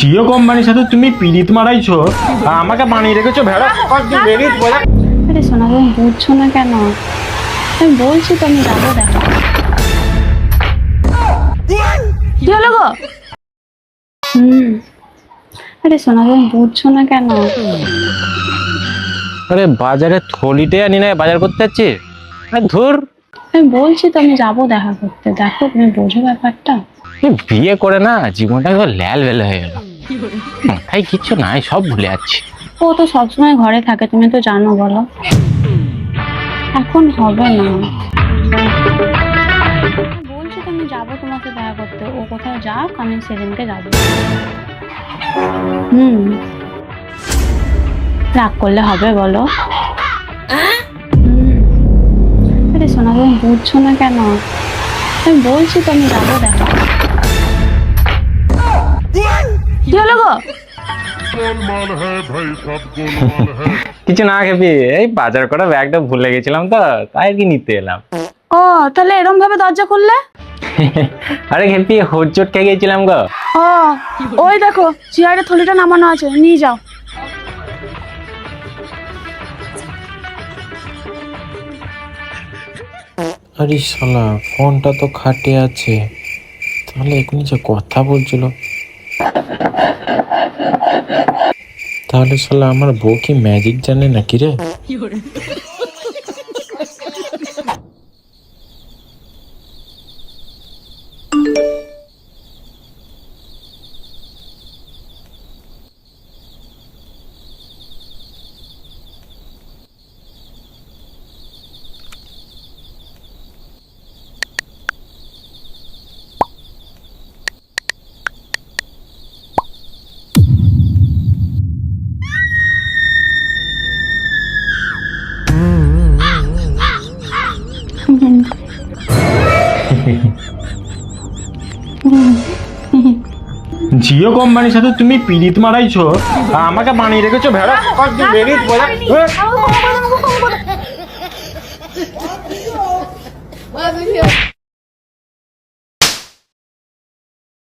জিও কোম্পানির সাথে তুমি পিরিত মারাইছো? আর আমাকে বানিয়ে রেখেছো ভেড়া আরে শোনা তুমি বুঝছ না কেন? আমি বলছি তো আমি যাব দেখো। কি হলো গো? হুম। আরে শোনা তুমি বুঝছ না কেন? আরে বাজারে থলিতে আনি না বাজার করতে যাচ্ছি? আরে ধুর। আমি বলছি তো আমি যাব দেখা করতে। দেখো তুমি বোঝো ব্যাপারটা। বিয়ে করে না জীবনটা ল্যাল বেলা হয়ে গেল। মাথায় কিচ্ছু নাই সব ভুলে যাচ্ছি। ও তো সবসময় ঘরে থাকে তুমি তো জানো বলো। এখন হবে না। বলছি তো আমি যাব তোমাকে দেখা করতে ও কোথাও যাক আমি সেদিনকে যাব। হুম। রাগ করলে হবে বলো। আরে শোনা তুমি বুঝছ না কেন? আমি বলছি তো আমি যাব দেখা কিছু না খেপি এই বাজার করা ব্যাগটা ভুলে গেছিলাম তো তাই আর কি নিতে এলাম। ও তাহলে এরম ভাবে দরজা খুললে? আরে খেপি হোচট খেয়ে গেছিলাম গো। ও ওই দেখো চেয়ারে থলিটা নামানো আছে নিয়ে যাও। আরে শালা ফোনটা তো খাটে আছে। তাহলে এখনই যে কথা বলছিল। তাহলে শালা আমার বউ কি ম্যাজিক জানে নাকি রে? জিও কোম্পানির সাথে তুমি পিড়িত মারাইছো আমাকে বানিয়ে রেখেছো ভেড়া বলে